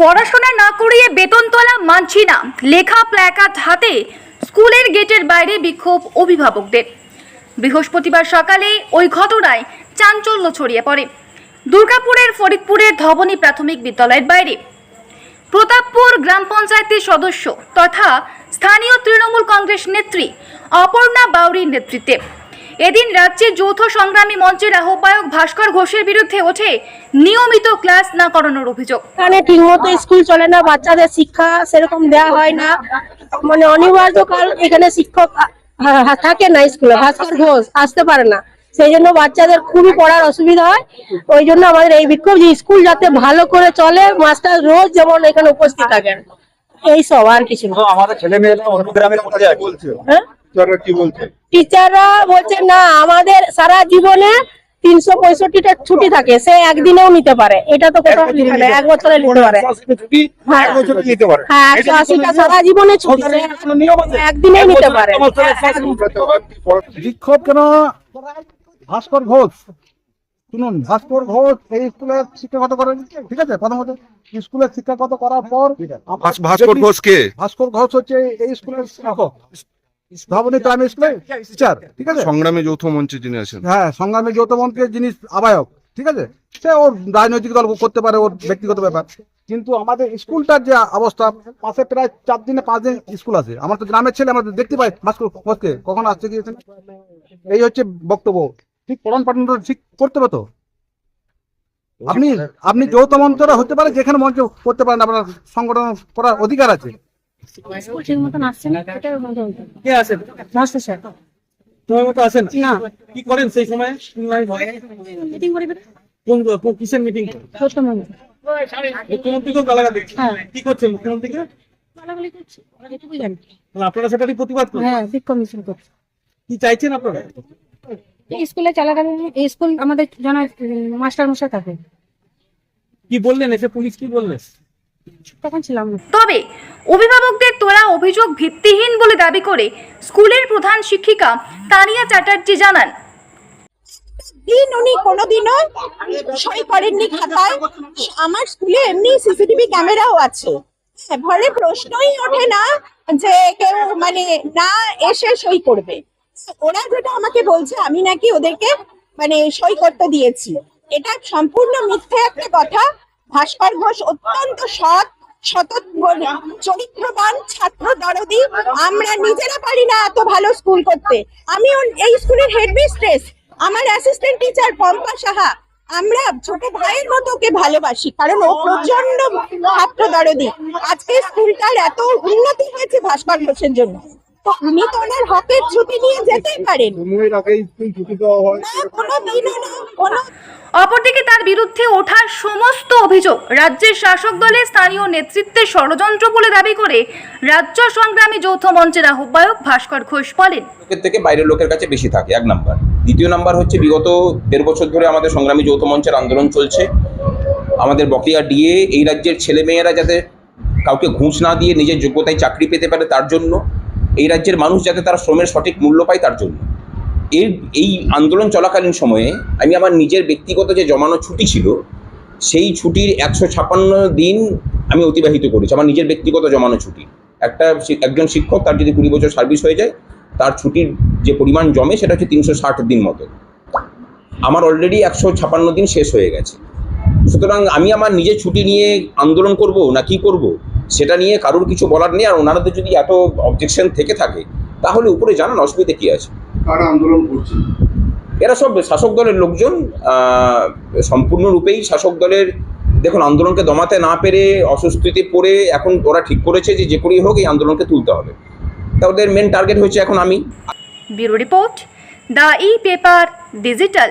পড়াশোনা না করিয়ে বেতন তোলা মানছি না লেখা প্ল্যাকার্ড হাতে স্কুলের গেটের বাইরে বিক্ষোভ অভিভাবকদের। বৃহস্পতিবার সকালে ওই ঘটনায় চাঞ্চল্য ছড়িয়ে পড়ে। দুর্গাপুরের ফরিদপুরের ধবনী প্রাথমিক বিদ্যালয়ের বাইরে। প্রতাপপুর গ্রাম পঞ্চায়েতের সদস্য তথা স্থানীয় তৃণমূল কংগ্রেস নেত্রী অপর্ণা বাউরির নেতৃত্বে। এদিন রাজ্যের যৌথ সংগ্রামী মঞ্চের আহ্বায়ক ভাস্কর ঘোষের বিরুদ্ধে ওঠে নিয়মিত ক্লাস না করানোর অভিযোগ। এখানে ঠিক মতো স্কুল চলে না বাচ্চাদের শিক্ষা সেরকম দেওয়া হয় না। মানে অনিবার্য কাল এখানে শিক্ষক থাকে না স্কুলে। ভাস্কর ঘোষ আসতে পারে না। সেই জন্য বাচ্চাদের খুবই পড়ার অসুবিধা হয়। ওই জন্য আমাদের এই বিক্ষোভ যে স্কুল যাতে ভালো করে চলে মাস্টার রোজ যেমন এখানে উপস্থিত থাকেন। এই সব আর কিছু আমাদের ছেলে মেয়েরা অন্য গ্রামের বলছে হ্যাঁ? টিচাররা কি বলছে? টিচাররা বলছে না আমাদের সারা জীবনে তিনশো পঁয়ষট্টিটা ছুটি থাকে সে একদিনেও নিতে পারে। এটা তো কোথাও এক বছরে নিতে পারে। হ্যাঁ। হ্যাঁ একশো আশিটা সারা জীবনে ছুটি সরকারের কোনো নিয়ম আছে? একদিনেই নিতে পারে। বিক্ষোভ কেন? ভাস্কর ঘোষ। শুনুন ভাস্কর ঘোষ এই স্কুলের শিক্ষাগত করেন ঠিক আছে প্রথমত স্কুলের শিক্ষাগত করার পর ভাস্কর ঘোষ কে ভাস্কর ঘোষ হচ্ছে এই স্কুলের শিক্ষক। ধবনী প্রাইমারি স্কুলের টিচার ঠিক আছে? সংগ্রামী যৌথ মঞ্চে যিনি আছেন। হ্যাঁ সংগ্রামী যৌথ মন্ত্রীর জিনিস আবায়ক ঠিক আছে? সে ওর রাজনৈতিক দল করতে পারে ওর ব্যক্তিগত ব্যাপার। কিন্তু আমাদের স্কুলটার যে অবস্থা পাশে প্রায় চার দিনে পাঁচ দিন স্কুল আছে। আমার তো গ্রামের ছেলে আমরা দেখতে পাই ঘোষকে কখন আসছে গিয়েছেন এই হচ্ছে বক্তব্য। ঠিক পড়ান পাঠান ঠিক করতে হবে তো? আপনি আপনি যৌথ মঞ্চরা হতে পারে যেখানে মঞ্চ করতে পারেন আপনার সংগঠন করার অধিকার আছে। স্কুল মতন আসছে না এটার মধ্যে কে আছেন মাস্টার স্যার। সময় মতো আসেন না? কি করেন সেই সময়? মিটিং করে কোন কোন- কিসের মিটিং মুখ্যমন্ত্রীকেও গালাগালি হ্যাঁ। কি করছেন মুখ্যমন্ত্রীকে? গালাগালি করছে। এটুকুই জানি। আপনারা সেটারই প্রতিবাদ করেন। হ্যাঁ বিক্ষোভ মিছিল করছে। কি চাইছেন আপনারা? স্কুলে চলাকালীন এই স্কুল আমাদের যেন মাস্টার মশাই থাকে। কি বললেন? এসে পুলিশ কি বললেন? তখন ছিলাম তবে অভিভাবকদের তোলা অভিযোগ ভিত্তিহীন বলে দাবি করে স্কুলের প্রধান শিক্ষিকা তানিয়া চ্যাটার্জি জানান। দিন উনি কোনোদিনও সই করেননি খাতায়। আমার স্কুলে এমনি সিসিটিভি ক্যামেরাও আছে। ফলে প্রশ্নই ওঠে না যে কেউ মানে না এসে সই করবে। ওরা যেটা আমাকে বলছে আমি নাকি ওদেরকে মানে সই করতে দিয়েছি। এটা সম্পূর্ণ মিথ্যে একটা কথা। ভাস্কর ঘোষ অত্যন্ত সৎ চরিত্রবান ছাত্র দরদি। আমরা নিজেরা পারি না এত ভালো স্কুল করতে। আমি এই স্কুলের হেডমিস্ট্রেস আমার অ্যাসিস্ট্যান্ট টিচার পম্পা সাহা। আমরা ছোট ভাইয়ের মতো ওকে ভালোবাসি কারণ ও প্রচণ্ড ছাত্র দরদি। আজকে স্কুলটার এত উন্নতি হয়েছে ভাস্কর ঘোষের জন্য। তো উনি তো ওনার হকের ছুটি নিয়ে যেতেই পারেন। সময়ের আগে স্কুল ছুটি দেওয়া হয়। না কোনো দিনও না কোনো অপরদিকে তার বিরুদ্ধে ওঠা সমস্ত অভিযোগ, রাজ্যের শাসক দলের স্থানীয় নেতৃত্বের ষড়যন্ত্র বলে দাবি করে রাজ্য সংগ্রামী যৌথ মঞ্চের আহ্বায়ক ভাস্কর ঘোষ বলেন। লোকের থেকে বাইরের লোকের কাছে বেশি থাকে, এক নাম্বার। দ্বিতীয় নাম্বার হচ্ছে বিগত দেড় বছর ধরে আমাদের সংগ্রামী যৌথ মঞ্চের আন্দোলন চলছে। আমাদের বকেয়া ডিএ, এই রাজ্যের ছেলেমেয়েরা যাতে কাউকে ঘুষ না দিয়ে নিজের যোগ্যতায় চাকরি পেতে পারে তার জন্য, এই রাজ্যের মানুষ যাতে তার শ্রমের সঠিক মূল্য পায় তার জন্য। এর, এই আন্দোলন চলাকালীন সময়ে আমি আমার নিজের ব্যক্তিগত যে জমানো ছুটি ছিল সেই ছুটির একশো ছাপান্ন দিন আমি অতিবাহিত করেছি। আমার নিজের ব্যক্তিগত জমানো ছুটি। একটা একজন শিক্ষক তার যদি কুড়ি বছর সার্ভিস হয়ে যায়, তার ছুটির যে পরিমাণ জমে সেটা হচ্ছে তিনশো ষাট দিন মতো। আমার অলরেডি একশো ছাপান্ন দিন শেষ হয়ে গেছে। সুতরাং আমি আমার নিজের ছুটি নিয়ে আন্দোলন করব না কি করব, সেটা নিয়ে কারোর কিছু বলার নেই। আর ওনাদের যদি এত অবজেকশন থেকে থাকে, তাহলে উপরে জানান, অসুবিধা কী আছে? কারা আন্দোলন করছে? এরা সব শাসক দলের লোকজন সম্পূর্ণরূপেই শাসক দলের, দেখুন, আন্দোলনকে দমাতে না পেরে, অস্বস্তিতে পড়ে, এখন ওরা ঠিক করেছে যে যে করেই হোক এই আন্দোলনকে তুলতে হবে। তা ওদের মেন টার্গেট হয়েছে এখন আমি। Bureau report, the E paper digital.